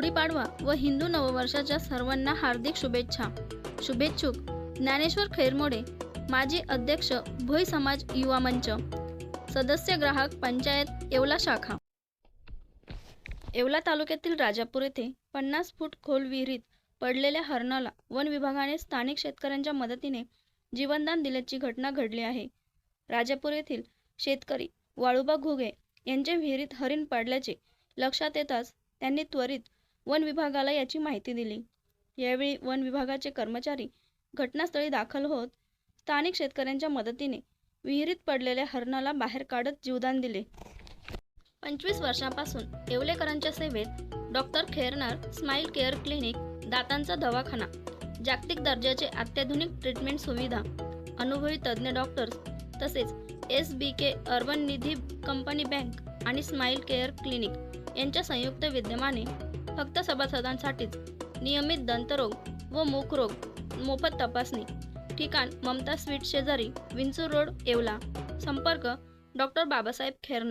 गुढीपाडवा व हिंदू नववर्षाच्या सर्वांना हार्दिक शुभेच्छा. शुभेच्छुक. ज्ञानेश्वर खैरमोडे माजी अध्यक्ष भोई समाज युवा मंच. सदस्य ग्राहक पंचायत येवला शाखा. येवला तालुक्यातील राजापूर येथे पन्नास फूट खोल विहिरीत पडलेल्या हरणाला वन विभागाने स्थानिक शेतकऱ्यांच्या मदतीने जीवनदान दिल्याची घटना घडली आहे. राजापूर येथील शेतकरी वाळूबा घुगे यांच्या विहिरीत हरिण पडल्याचे लक्षात येताच त्यांनी त्वरित वन विभागाला याची माहिती दिली. यावेळी वन विभागाचे कर्मचारी घटनास्थळी दाखल होत स्थानिक शेतकऱ्यांच्या मदतीने विहिरीत पडलेल्या हरणाला बाहेर काढत जीवदान दिले. पंचवीस वर्षांपासून येवलेकरांच्या सेवेत doctor Khernar smile care clinic दातांचा दवाखाना जागतिक दर्जाचे अत्याधुनिक ट्रीटमेंट सुविधा अनुभवी तज्ज्ञ डॉक्टर्स तसेच S B K urban Nidhi company bank आणि स्माईल केअर क्लिनिक यांच्या संयुक्त विद्यमाने फक्त सभासदांसाठीच नियमित दंतरोग व मुखरोग मोफत तपासणी. ठिकाण ममता स्वीट शेजारी विंचूर रोड येवला. संपर्क डॉक्टर बाबासाहेब खेरना.